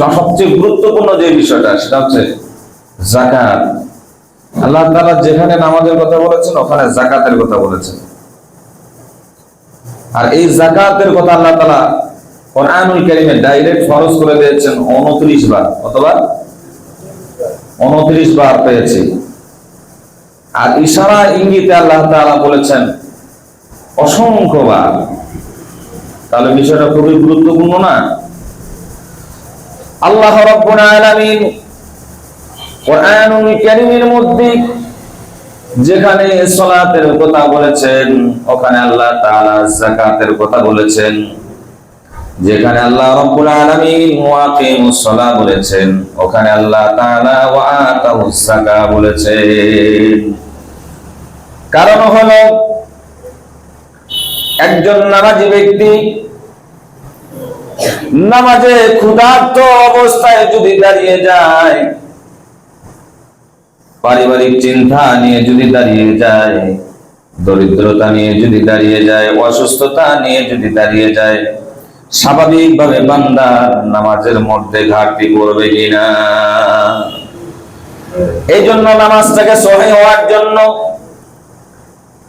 সবচেয়ে গুরুত্বপূর্ণ যে বিষয়টা, সেটা হচ্ছে জাকাত আল্লাহ তাআলা যেখানে নামাজের কথা বলেছেন, ওখানে জাকাতের কথা বলেছেন। আর এই জাকাতের কথা আল্লাহ তাআলা কোরআনুল কারীমে ডাইরেক্ট ফরজ করে দিয়েছেন 29 বার 29 বার পেয়েছি। আর ইশারা ইঙ্গিতে আল্লাহ তাআলা বলেছেন অসংখ্য বার। তাহলে বিষয়টা খুবই গুরুত্বপূর্ণ না? আল্লাহ কারীমের মধ্যে যেখানে সালাতের কথা বলেছেন, ওখানে আল্লাহ যাকাতের কথা বলেছেন। যেখানে আল্লাহ সালাহ বলেছেন, ওখানে আল্লাহ যাকা বলেছেন। কারণ হলো, একজন নামাজি ব্যক্তি নামাজে ক্ষুধার্ত অবস্থায় যদি দাঁড়িয়ে যায়, পারিবারিক চিন্তা নিয়ে যদি দাঁড়িয়ে যায়, দরিদ্রতা নিয়ে যদি দাঁড়িয়ে যায়, অসুস্থতা নিয়ে যদি দাঁড়িয়ে যায়, স্বাভাবিকভাবে বান্দা নামাজের মধ্যে ঘাটতি পড়বে কিনা? এই জন্য নামাজটাকে সহে হওয়ার জন্য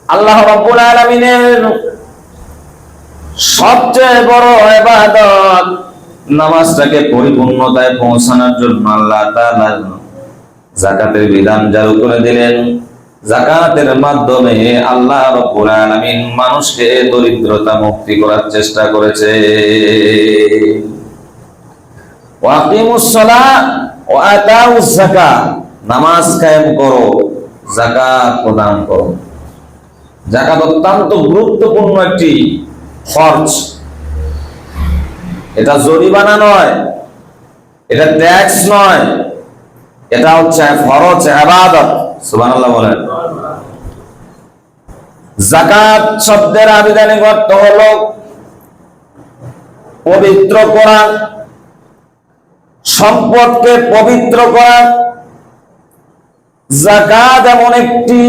আল্লাহ রাব্বুল আলামিনের সবচেয়ে বড় ইবাদত নামাজটাকে পরিপূর্ণতায় পৌঁছানোর জন্য আল্লাহ যাকাতের বিধান চালু করে দিলেন। যাকাতের মাধ্যমে আল্লাহ মানুষকে দরিদ্রতা মুক্তি করার চেষ্টা করেছে। নামাজ কায়েম করো, যাকাত প্রদান করো। যাকাত অত্যন্ত গুরুত্বপূর্ণ একটি খরচ। এটা জরিমানা নয়, এটা ট্যাক্স নয়, এটা হচ্ছে ফরজ আবাদত, সুবহানাল্লাহ বলেন। জাকাত শব্দের আবিধানিক অর্থ হলো পবিত্র করা, সম্পদকে পবিত্র করা। জাকাত এমন একটি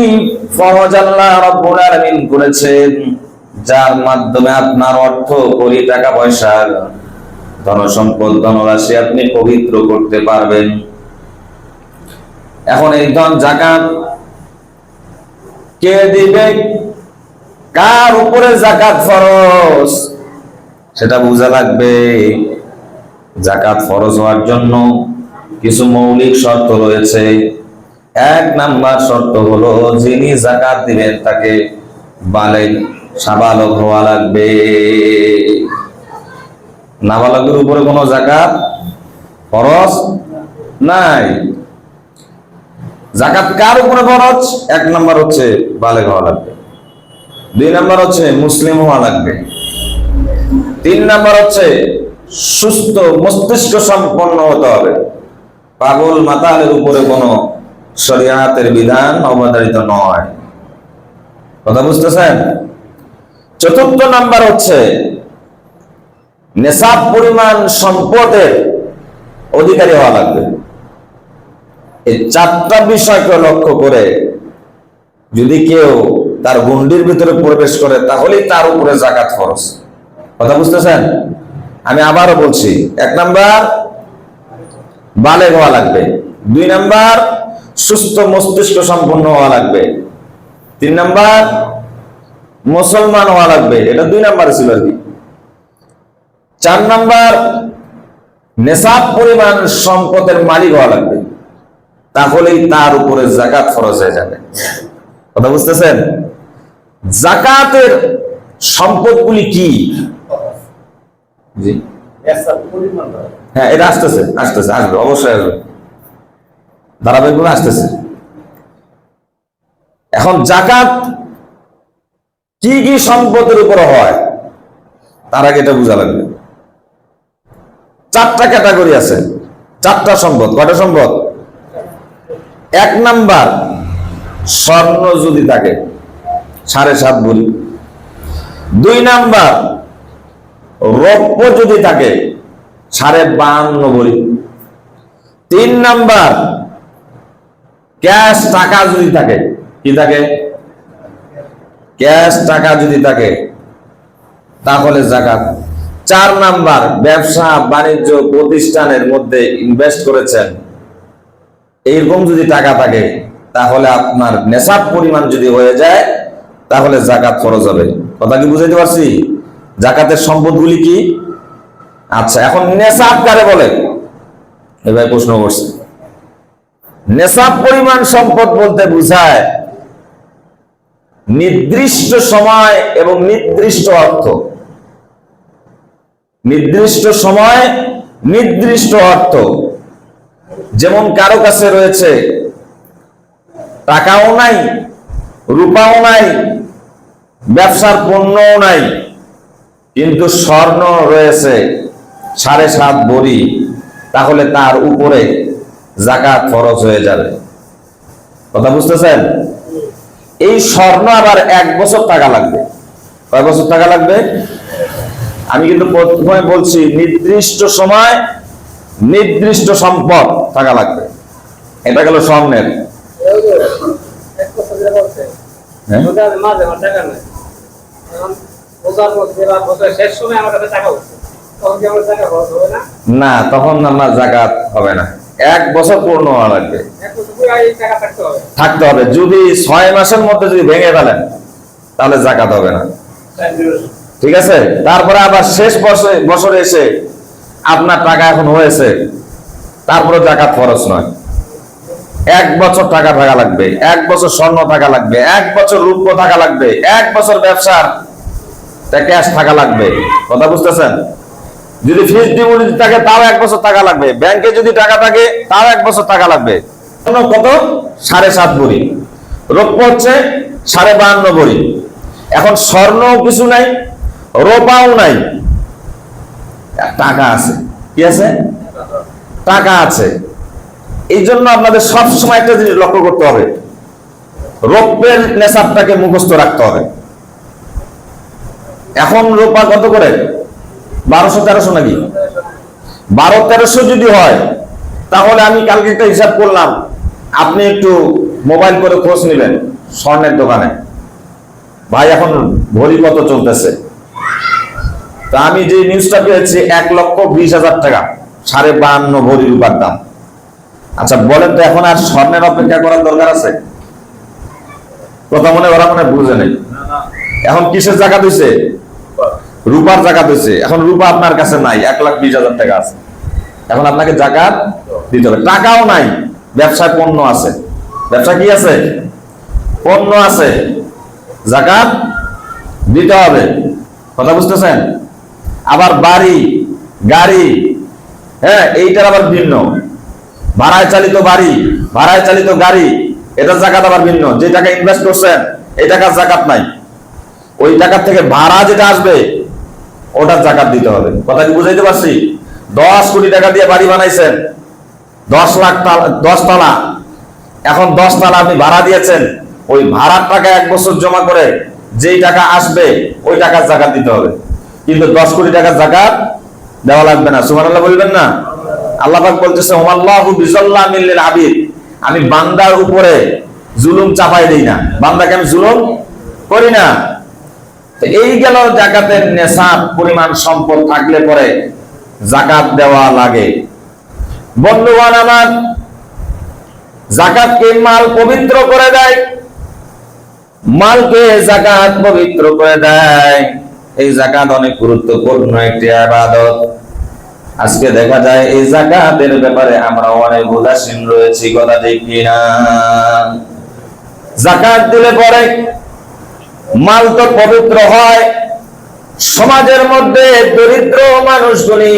ফরজ আল্লাহ রাব্বুল আলামিন করেছেন। যার মাধ্যমে আপনার অর্থ, কোটি টাকা পয়সা ধন সম্পদ ধনরাশি আপনি পবিত্র করতে পারবেন। এখন এই ধন জাকাত কে দিবে? কার উপরে জাকাত ফরজ? সেটা বোঝা লাগবে। জাকাত ফরজ হওয়ার জন্য কিছু মৌলিক শর্ত রয়েছে। এক নাম্বার শর্ত হলো, যিনি জাকাত দিবেন তাকে বালেগ সাবালক হওয়া লাগবে। নাবালকের উপরে কোনো জাকাত ফরজ নাই। জাকাত কার উপরে ফরজ? এক নাম্বার হচ্ছে বালেগ হওয়া লাগবে। দুই নাম্বার হচ্ছে মুসলিম হওয়া লাগবে। তিন নাম্বার হচ্ছে সুস্থ, মস্তিষ্ক সম্পন্ন হতে হবে। পাগল মাতালের উপরে কোনো শরিয়াতের বিধান অবতারিত নয়। কথা বুঝতেছেন? চতুর্থ নাম্বার হচ্ছে নেশাব পরিমাণ সম্পদের অধিকারী হওয়া লাগবে। এই চারটা বিষয়কে লক্ষ্য করে যদি কেউ তার গুন্ডির ভিতরে প্রবেশ করে, তাহলেই তার উপরে জাকাত খরচ কথা বুঝতেছেন? আমি আবারও বলছি, এক নাম্বার বালে হওয়া লাগবে। দুই নাম্বার, সুস্থ মস্তিষ্ক সম্পন্ন হওয়া লাগবে। তিন নাম্বার মুসলমান হওয়া লাগবে। এটা দুই নাম্বার ছিল আর কি। চার নাম্বার নেশাব পরিমাণ সম্পদের মালিক হওয়া লাগবে। তাহলেই তার উপরে জাকাত ফরজ হয়ে যাবে। কথা বুঝতেছেন? জাকাতের সম্পদগুলি কি? জি। হ্যাঁ। এটা আসতেছে আসতেছে আসবে অবশ্যই আসবে। ধারাবাহিকভাবে আসতেছে। এখন জাকাত কি কি সম্পদের উপরে হয়? তার আগে এটা বোঝা লাগবে। চারটা ক্যাটাগরি আছে। চারটা সম্পদ। কয়টা সম্পদ? এক নাম্বার, স্বর্ণ যদি থাকে, সাড়ে সাত ভরি। দুই নাম্বার, রৌপ্য যদি থাকে, সাড়ে বাহান্ন ভরি। তিন নাম্বার, ক্যাশ টাকা যদি থাকে, কি থাকে? ক্যাশ টাকা যদি থাকে, তাহলে জাকাত চার নাম্বার, ব্যবসা বাণিজ্য প্রতিষ্ঠানের মধ্যে ইনভেস্ট করেছেন। এইরকম যদি টাকা থাকে, তাহলে আপনার নেশাব পরিমাণ যদি হয়ে যায়, তাহলে জাকাত খরচ হবে। কথা কি বুঝাইতে পারছি? জাকাতের সম্পদগুলি কি? আচ্ছা এখন নেশাব কারে বলে? এবার প্রশ্ন করছে। নেশাব পরিমাণ সম্পদ বলতে বুঝায় নির্দিষ্ট সময় এবং নির্দিষ্ট অর্থ। নির্দিষ্ট সময়, নির্দিষ্ট অর্থ। যেমন কারও কাছে রয়েছে, টাকাও নাই, রূপাও নাই, ব্যবসার পণ্যও নাই, কিন্তু স্বর্ণ রয়েছে, সাড়ে সাত বড়ি, তাহলে তার উপরে জাকাত খরচ হয়ে যাবে। কথা বুঝতেছেন? এই স্বর্ণ আবার এক বছর টাকা লাগবে কয় বছর টাকা লাগবে আমি কিন্তু প্রথমে বলছি, নির্দিষ্ট সময় নির্দিষ্ট সম্পদ টাকা লাগবে এটা গেল স্বর্ণের। হ্যাঁ? না? তখন আমার জাকাত হবে না এক বছর পূর্ণ হওয়া লাগবে। থাকতে হবে। যদি ছয় মাসের মধ্যে যদি ভেঙে ফেলেন, তাহলে জাকাত হবে না। ঠিক আছে? তারপরে আবার শেষ বছরে এসে আপনার টাকা এখন হয়েছে, তারপরে জাকাত খরচ নয়। এক বছর টাকা থাকা লাগবে, এক বছর স্বর্ণ টাকা লাগবে, এক বছর রূপ্য থাকা লাগবে, এক বছর ব্যবসার ক্যাশ থাকা লাগবে। কথা বুঝতেছেন? যদি ফিক্সড ডিপোজিট থাকে, তাও এক বছর টাকা লাগবে। ব্যাংকে যদি টাকা থাকে, তাও এক বছর টাকা লাগবে। স্বর্ণ কত? সাড়ে সাত ভরি। রৌপ্য হচ্ছে সাড়ে বাহান্ন ভরি। এখন স্বর্ণও কিছু নাই, রোপাও নাই। টাকা আছে। কি আছে? টাকা আছে। এই জন্য আপনাদের সব সময় একটা জিনিস লক্ষ্য করতে হবে। রৌপ্যের নেশাবটাকে মুখস্থ রাখতে হবে। এখন রোপা কত করে? বারোশো, তেরোশো নাকি? বারো, তেরোশো যদি হয়, তাহলে আমি কালকে একটা হিসাব করলাম। আপনি একটু মোবাইল করে খোঁজ নিলেন স্বর্ণের দোকানে। ভাই, এখন ভরি কত চলতেছে? তা আমি যে নিউজটা পেয়েছি, এক লক্ষ বিশ হাজার টাকা, সাড়ে বাহান্ন ভরি রূপার দাম। আচ্ছা বলেন তো, এখন আর স্বর্ণের অপেক্ষা করার দরকার আছে? কথা মনে, ওরা মনে বুঝে নেই। এখন কিসের জায়গা দিছে রূপার জায়গা দিছে এখন রূপা আপনার কাছে নাই, এক লাখ বিশ হাজার টাকা আছে। এখন আপনাকে জাকাত দিতে হবে। টাকাও নাই, ব্যবসায় পণ্য আছে। ব্যবসা কি আছে? পণ্য আছে। জাকাত দিতে হবে। কথা বুঝতেছেন? আবার বাড়ি, গাড়ি হ্যাঁ এইটার আবার ভিন্ন। ভাড়ায় চালিত বাড়ি, ভাড়ায় চালিত গাড়ি, এটার জাকাত আবার ভিন্ন। যে টাকা ইনভেস্ট করছেন, এই টাকার জাকাত নাই। ওই টাকার থেকে ভাড়া যেটা আসবে ওটার জাকাত দিতে হবে। কথা কি বুঝাইতে পারছি? দশ কোটি টাকা দিয়ে বাড়ি বানাইছেন। দশ লাখ দশ তালা। এখন দশ তালা আপনি ভাড়া দিয়েছেন। ওই ভাড়ার টাকা এক বছর জমা করে যেই টাকা আসবে, ওই টাকার জাকাত দিতে হবে। কিন্তু দশ কোটি টাকার জাকাত দেওয়া লাগবে না। সুবহানাল্লাহ বলবেন না? আল্লাহফাক বলতেছে আবিদ। আমি বান্দার উপরে জুলুম চাপাই দিই না। বান্দাকে আমি জুলুম করি না। এই গেল জাকাতের নেশাব পরিমাণ সম্পদ থাকলে পরে জাকাত দেওয়া লাগে। বন্ধুগণ আমার, জাকাতকে মাল পবিত্র করে দেয়, মালকে জাকাত পবিত্র করে দেয়। এই জাকাত অনেক গুরুত্বপূর্ণ একটি আবাদত। আজকে দেখা যায় এই জাকাতের ব্যাপারে আমরা অনেক উদাসীন রয়েছি, কথা ঠিক কিনা। জাকাত দিলে পরে মাল তো পবিত্র হয়। সমাজের মধ্যে দরিদ্র মানুষগুলি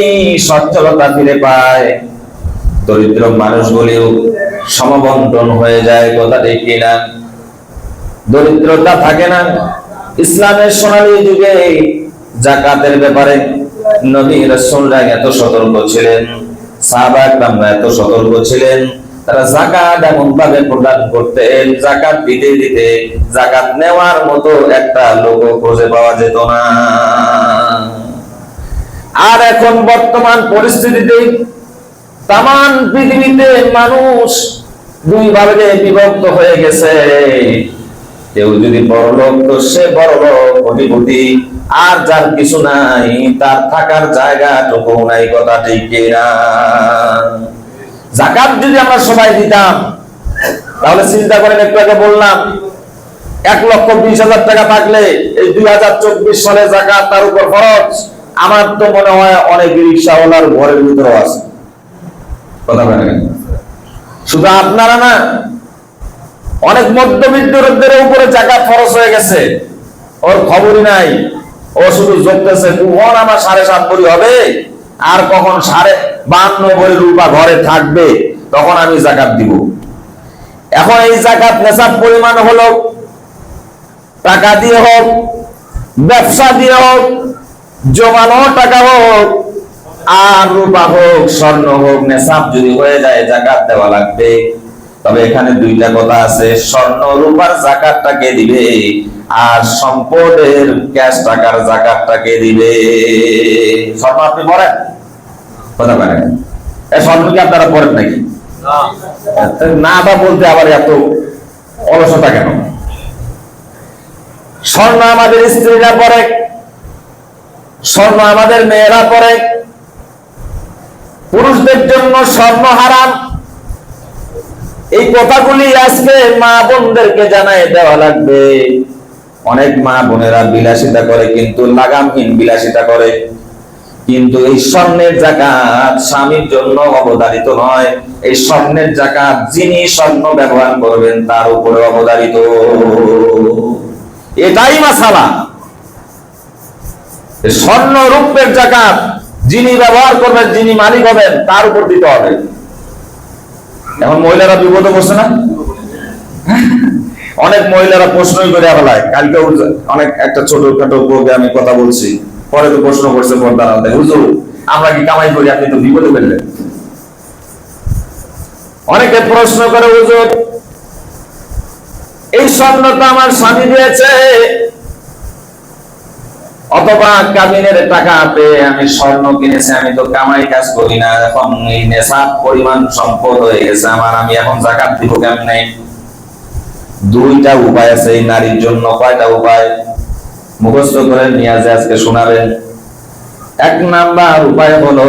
সচ্ছলতা ফিরে পায়। দরিদ্র মানুষগুলিও সমবন্টন হয়ে যায়, কথা ঠিক কিনা? দরিদ্রতা থাকে না। ইসলামের সোনালী যুগে জাকাতের ব্যাপারে নবী রাসূলরা এত সতর্ক ছিলেন সাহাবা এত সতর্ক ছিলেন। তারা জাকাত এমন ভাবে প্রদান করতেন, জাকাত দিতে দিতে জাকাত নেওয়ার মতো একটা লোক খুঁজে পাওয়া যেত না। আর এখন বর্তমান পরিস্থিতিতে তামান পৃথিবীতে মানুষ দুই ভাগে বিভক্ত হয়ে গেছে। কেউ যদি বড় লোক, তো সে বড় লোক কোটিপতি আর যার কিছু নাই, তার থাকার জায়গাটুকু নাই, কথা ঠিক কিনা। জাকাত যদি আমরা সবাই দিতাম, তাহলে চিন্তা করেন, একটু আগে বললাম, এক লক্ষ বিশ হাজার টাকা থাকলে এই দুই হাজার চব্বিশ সালে জাকাত তার উপর খরচ আমার তো মনে হয় অনেক রিক্সাওয়ালার ঘরের ভিতরে আছে। শুধু আপনারা না, অনেক মধ্যবিত্তদের উপরে জাকাত খরচ হয়ে গেছে। ওর খবরই নাই। ও শুধু যোগতেছে কখন আমার সাড়ে সাত ভরি হবে? আর কখন সাড়ে বান্ন ভরি রূপা ঘরে থাকবে, তখন আমি জাকাত দিব। এখন এই জাকাত নেশাব পরিমাণ হলো, টাকা দিয়ে হোক, ব্যবসা দিয়ে হোক, জমানো টাকা হোক, আর রূপা হোক, স্বর্ণ হোক, নেশাব যদি হয়ে যায়, জাকাত দেওয়া লাগবে। তবে এখানে দুইটা কথা আছে। স্বর্ণ রূপার জাকাতটা কে দিবে? আর সম্পদের ক্যাশ টাকার জাকাতটাকে দিবে? স্বর্ণ আপনি পড়েন? কথা বলেন। এ স্বর্ণ কি আপনারা পড়েন নাকি? না বা বলতে আবার এত অলসতা কেন? স্বর্ণ আমাদের স্ত্রীরা পরে স্বর্ণ আমাদের মেয়েরা পরে পুরুষদের জন্য স্বর্ণ হারাম এই কথাগুলি আজকে মা বোনদেরকে জানাই দেওয়া লাগবে। অনেক মা বোনেরা বিলাসিতা করে, কিন্তু লাগামহীন বিলাসিতা করে। কিন্তু এই স্বর্ণের জাকাত স্বামীর জন্য অবধারিত নয়। এই স্বর্ণের জাকাত যিনি স্বর্ণ ব্যবহার করবেন, তার উপরে অবধারিত। এটাই মাসালা। স্বর্ণ রূপের জাকাত যিনি ব্যবহার করবেন, যিনি মালিক হবেন, তার উপর দিতে হবে। এখন মহিলারা বিপদে বসে না? অনেক মহিলারা প্রশ্নই করে ফেলায়। কালকে অনেক একটা ছোটখাটো প্রোগ্রামে কথা বলছি। পরে তো প্রশ্ন করছে পর্দার আলাদা হুজুর, আমরা কি কামাই করি? আপনি তো বিপদে ফেললেন অনেকে প্রশ্ন করে, হুজুর, এই স্বর্ণ তো আমার স্বামী দিয়েছে। অথবা কাবিনের টাকা পেয়ে আমি স্বর্ণ কিনেছি, আমি তো কামাই কাজ করি না। এখন এই নেশাব পরিমাণ সম্পদ হয়ে গেছে, আমার আমি এখন জাকাত দিব কেমনে? দুইটা উপায় আছে এই নারীর জন্য। কয়টা উপায়? মুখস্থ করে নিয়ে আজকে শোনাবেন। এক নাম্বার উপায় হলো,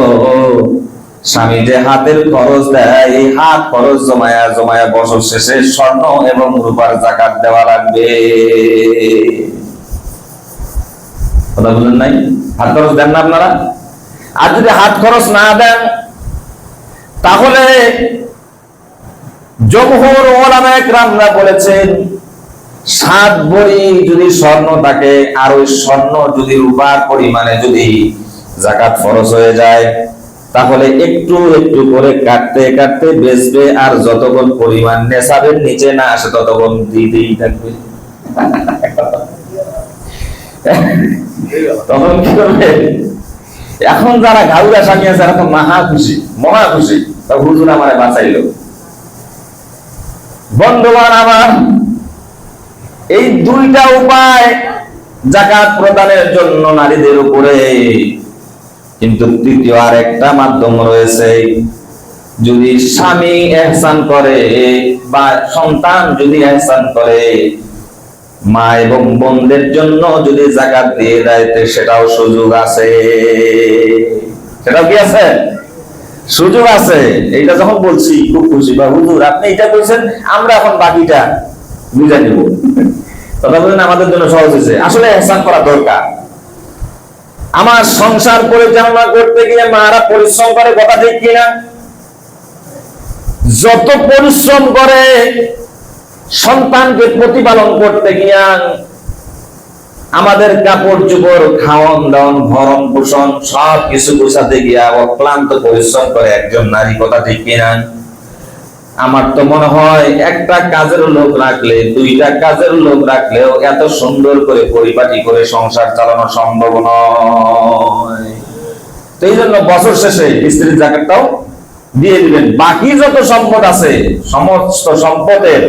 স্বামী যে হাতের খরচ দেয়, এই হাত খরচ জমায়া জমায়া বছর শেষে স্বর্ণ এবং রূপার জাকাত দেওয়া লাগবে। কথা বলেন নাই? হাত খরচ দেন না আপনারা? আর যদি হাত খরচ না দেন, তাহলে জমহুর ওলামা একরামরা বলেছেন, সাত বড়ি যদি স্বর্ণ থাকে, আর ওই স্বর্ণ যদি রূপার পরিমাণে যদি জাকাত ফরজ হয়ে যায়, তাহলে একটু একটু করে কাটতে কাটতে বেচবে, আর যতক্ষণ পরিমাণ নেশাবের নিচে না আসে, ততক্ষণ দিতেই থাকবে। তখন কি করবে এখন যারা ঘাউরা স্বামী আছে এখন মহা খুশি মহা খুশি। তা হুজুর আমারে বাঁচাইলো। বন্ধুবান আমার এই দুইটা উপায় জাকাত প্রদানের জন্য নারীদের উপরে। কিন্তু তৃতীয় আর একটা মাধ্যম রয়েছে। যদি স্বামী এহসান করে বা সন্তান যদি এহসান করে মা এবং বোনদের জন্য যদি জাকাত দিয়ে দেয় সেটাও সুযোগ আছে। সেটাও কি আছে? সুযোগ আছে। এইটা যখন বলছি, খুব খুশি বা হুজুর, আপনি এটা বলছেন, আমরা এখন বাকিটা বুঝে নিব। কথা বলেন, আমাদের জন্য সহজ হয়েছে। আসলে এহসান করা দরকার। আমার সংসার পরিচালনা করতে গিয়ে মারা পরিশ্রম করে, কথা ঠিক কিনা? যত পরিশ্রম করে সন্তানকে প্রতিপালন করতে গিয়া আমাদের কাপড় চোপড়, খাওয়ন দাওয়ন, ভরণ পোষণ, সব কিছু গোছাতে গিয়া অক্লান্ত পরিশ্রম করে একজন নারী কথা ঠিক কিনা? আমার তো মনে হয় একটা কাজের লোক রাখলে, দুইটা কাজের লোক রাখলেও এত সুন্দর করে পরিপাটি করে সংসার চালানো সম্ভব নয়। বছর শেষে স্ত্রীর জাকাতটাও দিয়ে দিবেন। বাকি যত সম্পদ আছে, সমস্ত সম্পদের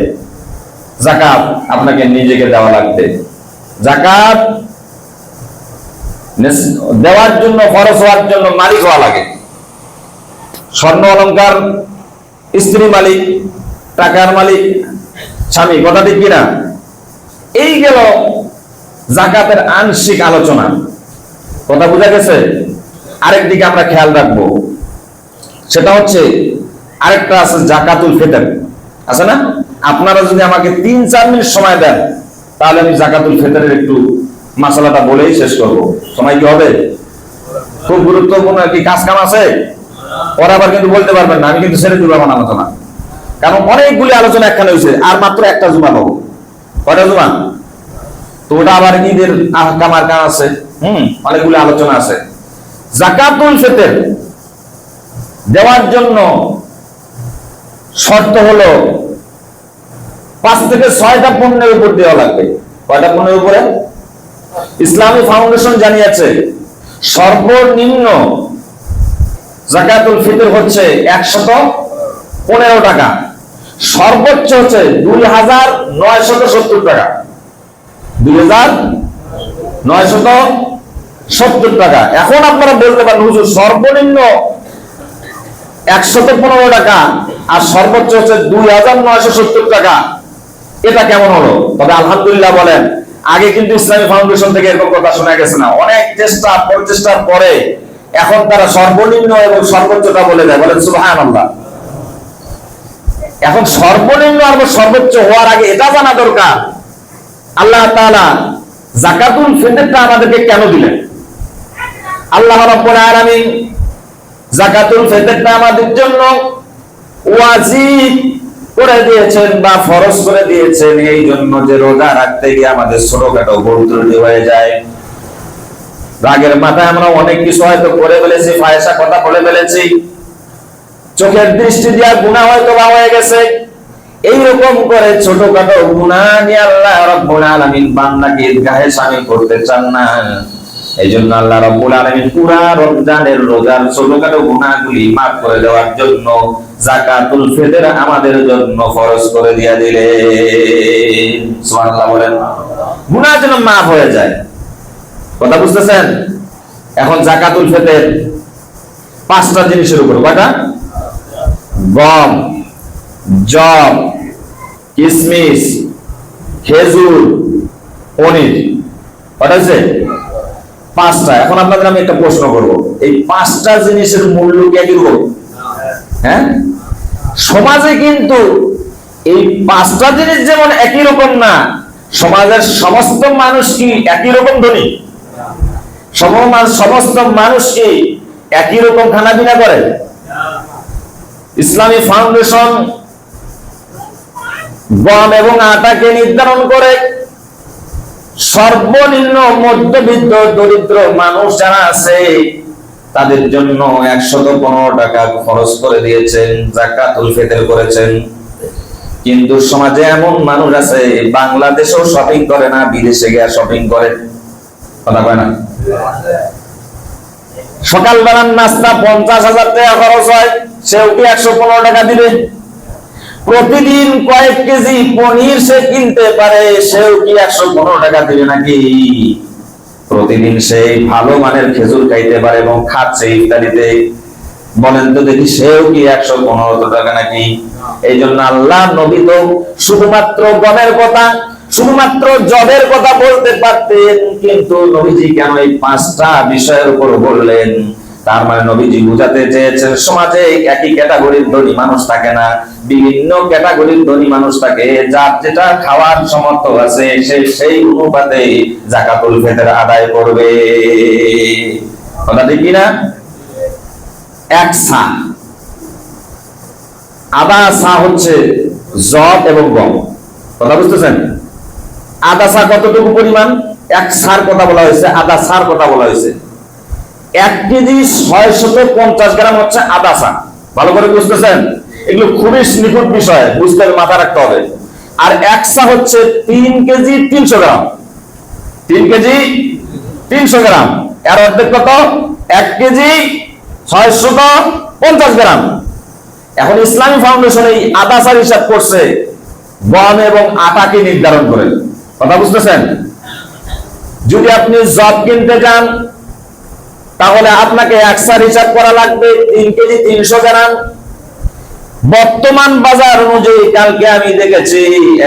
জাকাত আপনাকে নিজেকে দেওয়া লাগবে। জাকাত দেওয়ার জন্য খরচ হওয়ার জন্য মালিক হওয়া লাগে। স্বর্ণ অলংকার, স্ত্রী মালিক, টাকার মালিক, স্বামী, কথা ঠিক কিনা? এই গেল জাকাতের আংশিক আলোচনা। কথা বোঝা গেছে? আরেক দিকে আমরা খেয়াল রাখব। সেটা হচ্ছে আরেকটা আছে জাকাতুল ফিতর। আছে না? আপনারা যদি আমাকে তিন, চার মিনিট সময় দেন, তাহলে আমি জাকাতুল ফিতরের একটু মশলাটা বলেই শেষ করব। সময় কি হবে? খুব গুরুত্বপূর্ণ কি কাজ কাম আছে? ওরা আবার কিন্তু বলতে পারবেন না, আমি কিন্তু ছেড়ে দিব আমার আলোচনা। কারণ অনেকগুলি আলোচনা একখানে হয়েছে আর মাত্র একটা জুমা পাবো কয়টা জুমা? তো ওটা আবার ঈদের আহকাম আর কাম আছে। হুম, অনেকগুলি আলোচনা আছে। জাকাতুল ফিতর দেওয়ার জন্য শর্ত হলো পাঁচ থেকে ছয়টা পণ্যের উপর দেওয়া লাগবে। কয়টা পণ্যের উপরে? ইসলামী ফাউন্ডেশন জানিয়েছে, সর্বনিম্ন জাকাতুল ফিতর হচ্ছে একশত পনেরো টাকা। সর্বোচ্চ হচ্ছে দুই হাজার নয়শত সত্তর টাকা। দুই হাজার নয়শত সত্তর টাকা। এখন আপনারা বলতে পারেন, হুজুর, সর্বনিম্ন একশত পনেরো টাকা আর সর্বোচ্চ হচ্ছে দুই হাজার নয়শো সত্তর টাকা। এটা কেমন হলো? তবে আলহামদুলিল্লাহ বলেন, আগে কিন্তু ইসলামী ফাউন্ডেশন থেকে এরকম কথা শোনা গেছে না। অনেক চেষ্টা, প্রচেষ্টার পরে এখন তারা সর্বনিম্ন এবং সর্বোচ্চটা বলে দেয়। বলেন সুবাহান আল্লাহ এখন সর্বনিম্ন আর সর্বোচ্চ হওয়ার আগে এটা জানা দরকার। আল্লাহ তাআলা জাকাতুল ফিতরটা আমাদেরকে কেন দিলেন? আল্লাহ রাব্বুল আলামিন জাকাতুল ফিতরটা আমাদের জন্য ওয়াজিব করে দিয়েছেন বা ফরজ করে দিয়েছেন, এই জন্য যে রোজা রাখতে গিয়ে আমাদের ছোটখাটো ভুল ত্রুটি হয়ে যায়। রাগের মাথায় আমরা অনেক কিছু হয়তো করে ফেলেছি ফায়সা কথা বলে ফেলেছি। চোখের দৃষ্টি দিয়া গুণা হয়তো বা হয়ে গেছে। এইরকম করে ছোটখাটো গুণা নিয়ে আল্লাহ রব্বুল আলামিন বান্দাকে ঈদগাহে শামিল করতে চান না। এই জন্য আল্লাহ রব্বুল আলামিন পুরা রমজানের রোজার ছোটখাটো গুনাহগুলি মাফ করে দেওয়ার জন্য জাকাতুল ফিতর আমাদের জন্য ফরজ করে দিয়া দিলেন। সুবহানাল্লাহ বলেন, গুনাহ যেন মাফ হয়ে যায়। কথা বুঝতেছেন? এখন জাকাতুল ফিতর পাঁচটা জিনিসের উপর, কয়টা? গম, জব কিশমিশ খেজুর, পনির কটা আছে পাঁচটা, এখন আপনাদের আমি একটা প্রশ্ন করব। এই পাঁচটা জিনিসের মূল্য কি একই হ্যাঁ? সমাজে কিন্তু এই পাঁচটা জিনিস যেমন একই রকম না, সমাজের সমস্ত মানুষ কি একই রকম ধনী? সম- সমস্ত মানুষ কি একই রকম খানা পিনা করে? ইসলামী ফাউন্ডেশন গম এবং আটাকে নির্ধারণ করে সর্বনিম্ন মধ্যবিত্ত দরিদ্র মানুষ যারা আছে, তাদের জন্য একশত পনেরো টাকা খরচ করে দিয়েছেন, জাকাতুল ফিতর করেছেন। কিন্তু সমাজে এমন মানুষ আছে, বাংলাদেশেও শপিং করে না, বিদেশে গিয়ে শপিং করে। কথা কয় না? সকালবেলার নাস্তা পঞ্চাশ হাজার টাকা খরচ হয় সেও কি একশো পনেরো টাকা দিবে। প্রতিদিন কয়েক কেজি পনির সে কিনতে পারে, সেও কি একশো পনেরো টাকা দিবে নাকি? প্রতিদিন সে ভালো মানের খেজুর খাইতে পারে এবং খাচ্ছে ইত্যাদিতে। বলেন তো দেখি সেও কি একশো পনেরো টাকা নাকি? এই জন্য আল্লাহ নবী তো শুধুমাত্র গমের কথা, শুধুমাত্র জবের কথা বলতে পারতেন, কিন্তু নবীজি কেন এই পাঁচটা বিষয়ের উপর বললেন? তার মানে নবীজি বুঝাতে চেয়েছেন, সমাজে একই ক্যাটাগরির ধনী মানুষ থাকে না। বিভিন্ন ক্যাটাগরির ধনী মানুষ থাকে, যার যেটা খাওয়ার সমর্থ আছে, সে সেই অনুপাতে জাকাতুল ফিতর আদায় করবে। কথা ঠিক কিনা? এক সা। আদা সা হচ্ছে জব এবং গম। কথা বুঝতেছেন? আদা সা কতটুকু পরিমাণ? এক সার কথা বলা হয়েছে আদা সার কথা বলা হয়েছে। এক কেজি ছয় পঞ্চাশ গ্রাম হচ্ছে আদা সা ভালো করে বুঝতেছেন? এগুলো খুবই নিখুঁত বিষয়, বুঝতে হবে মাথা রাখতে হবে। আর এক হচ্ছে তিন কেজি তিনশো গ্রাম। তিন কেজি তিনশো গ্রাম। এর অর্ধেক কত? এক কেজি ছয়শত পঞ্চাশ গ্রাম। এখন ইসলামী ফাউন্ডেশন এই আদা সার হিসাব করছে, গম এবং আটাকে নির্ধারণ করে। কথা বুঝতেছেন? যদি আপনি জব কিনতে যান তাহলে আপনাকে একসার হিসাব করা লাগবে তিন কেজি তিনশো গ্রাম। বর্তমান বাজার অনুযায়ী কালকে আমি দেখেছি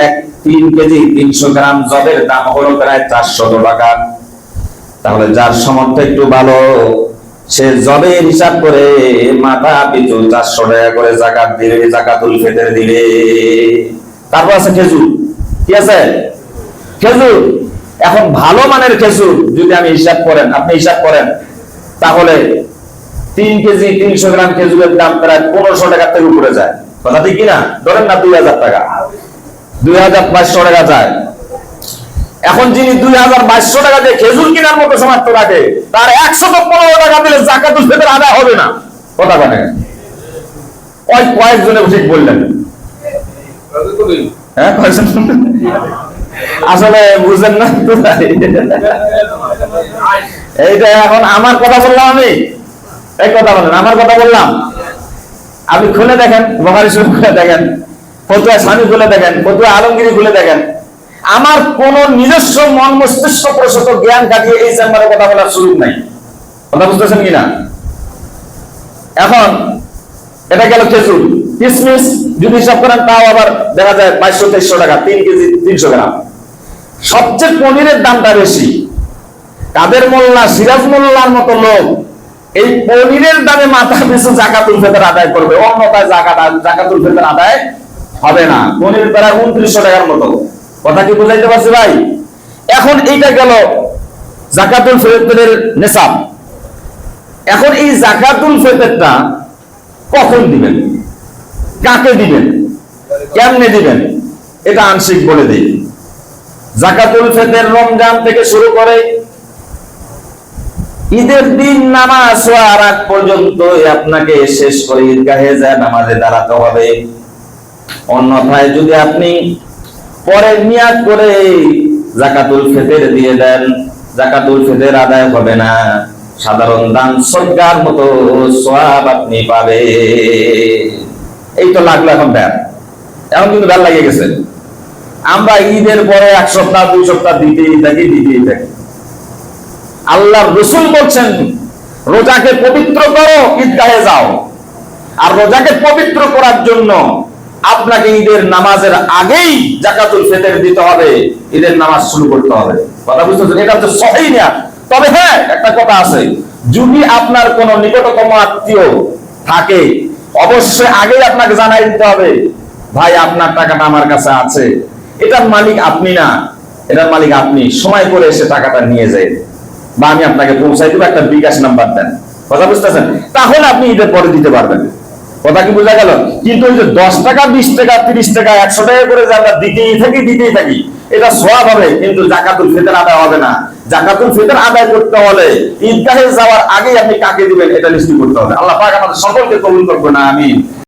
এক তিন কেজি তিনশো গ্রাম জবের দাম হলো প্রায় চারশত টাকা। তাহলে যার সামর্থ্য একটু ভালো, সে জবের হিসাব করে মাথা পিছু চারশো টাকা করে জাকাত দিলে জাকাতুল ফেতের দিলে তারপর আছে খেজুর। কি আছে? খেজুর। এখন ভালো মানের খেজুর যদি আমি হিসাব করেন, আপনি হিসাব করেন। তাহলে তিন কেজি, তিনশো গ্রাম খেজুরের দাম প্রায় পনেরোশো টাকার থেকে উপরে যায়। কথা ঠিক কিনা? ধরেন না দুই হাজার টাকা। দুই হাজার বাইশশো টাকা যায়। এখন যিনি দুই হাজার বাইশশো টাকা দিয়ে খেজুর কেনার মতো সামর্থ্য রাখে, তার একশো পনেরো টাকা দিলে জাকাতুল ফেতর আদায় হবে না। কথা বলে কয়েকজনে ঠিক বললেন। হ্যাঁ আসলে বুঝেন না। এইটা এখন আমার কথা বললাম আমি? এই কথা বলেন, আমার কথা বললাম। আপনি খুলে দেখেন বহারি খুলে দেখেন, ফতুয়া স্বামী খুলে দেখেন আলমগিরি খুলে দেখেন। আমার কোন নিজস্ব মন, মস্তিষ্ক জ্ঞান এই চেম্বারে কথা বলার সুযোগ নাই। কথা বুঝতেছেন কিনা? এখন, এটা গেল খেজুর। কিসমিস, যদি হিসাব করেন, তাও আবার দেখা যায় বাইশশো তেইশশো টাকা, তিন কেজি তিনশো গ্রাম। সবচেয়ে পনিরের দামটা বেশি। কাদের মোল্লা, সিরাজ মোল্লার মতো লোক, এই পনিরের দামে মাথা পিছু জাকাতুল ফেতর আদায় করবে। অন্যথায় জাকাত জাকাতুল ফেতর আদায় হবে না। পনির প্রায় উনত্রিশশো টাকার মতো। কথা কি বুঝাইতে পারছি ভাই? এখন এইটা গেল জাকাতুল ফেতরের নেশাব। এখন এই জাকাতুল ফেতরটা কখন দিবেন? কাকে দিবেন? কেমনে দিবেন? এটা আংশিক বলে দিই। জাকাতুল ফেতের রমজান থেকে শুরু করে ঈদের দিন নামাজ হওয়ার আগ পর্যন্ত আপনাকে শেষ করে ঈদগাহে যায়, নামাজে দাঁড়াতে হবে। অন্যথায় যদি আপনি পরে নিয়াত করে জাকাতুল ফেতের দিয়ে দেন, জাকাতুল ফেতের আদায় হবে না। সাধারণ দান সজ্ঞার মতো সওয়াব আপনি পাবে এই তো লাগল এখন ব্যাপ এখন কিন্তু ব্যাল লাগিয়ে গেছে। আমরা ঈদের পরে এক সপ্তাহ, দুই সপ্তাহ দিতেই থাকি দিতেই থাকি। আল্লাহ রসুল বলছেন, রোজাকে পবিত্র করো, ঈদগাহে যাও। আর রোজাকে পবিত্র করার জন্য আপনাকে ঈদের নামাজের আগেই জাকাতুল ফেতের দিতে হবে, ঈদের নামাজ শুরু করতে হবে। কথা বুঝতেছেন? এটা হচ্ছে সহি তবে হ্যাঁ একটা কথা আছে, যদি আপনার কোন নিকটতম আত্মীয় থাকে, অবশ্যই আগেই আপনাকে জানাই দিতে হবে, ভাই, আপনার টাকাটা আমার কাছে আছে। এটার মালিক আপনি না, এটার মালিক আপনি। সময় করে এসে টাকাটা নিয়ে যায় বা আমি আপনাকে পৌঁছাই দেবো, একটা বিকাশ নাম্বার দেন। কথা বুঝতেছেন? তাহলে আপনি ঈদের পরে দিতে পারবেন। কথা কি বোঝা গেল? কিন্তু ওই যে দশ টাকা, বিশ টাকা, তিরিশ টাকা, একশো টাকা করে যে আমরা দিতেই থাকি দিতেই থাকি, এটা সব হবে, কিন্তু জাকাতুল ফিতর আদায় হবে না। জাকাতুল ফিতর আদায় করতে হলে ঈদগাহে যাওয়ার আগেই আপনি কাকে দিবেন, এটা নিশ্চিত করতে হবে। আল্লাহ পাক আমাদের সকলকে কবুল করবে না আমি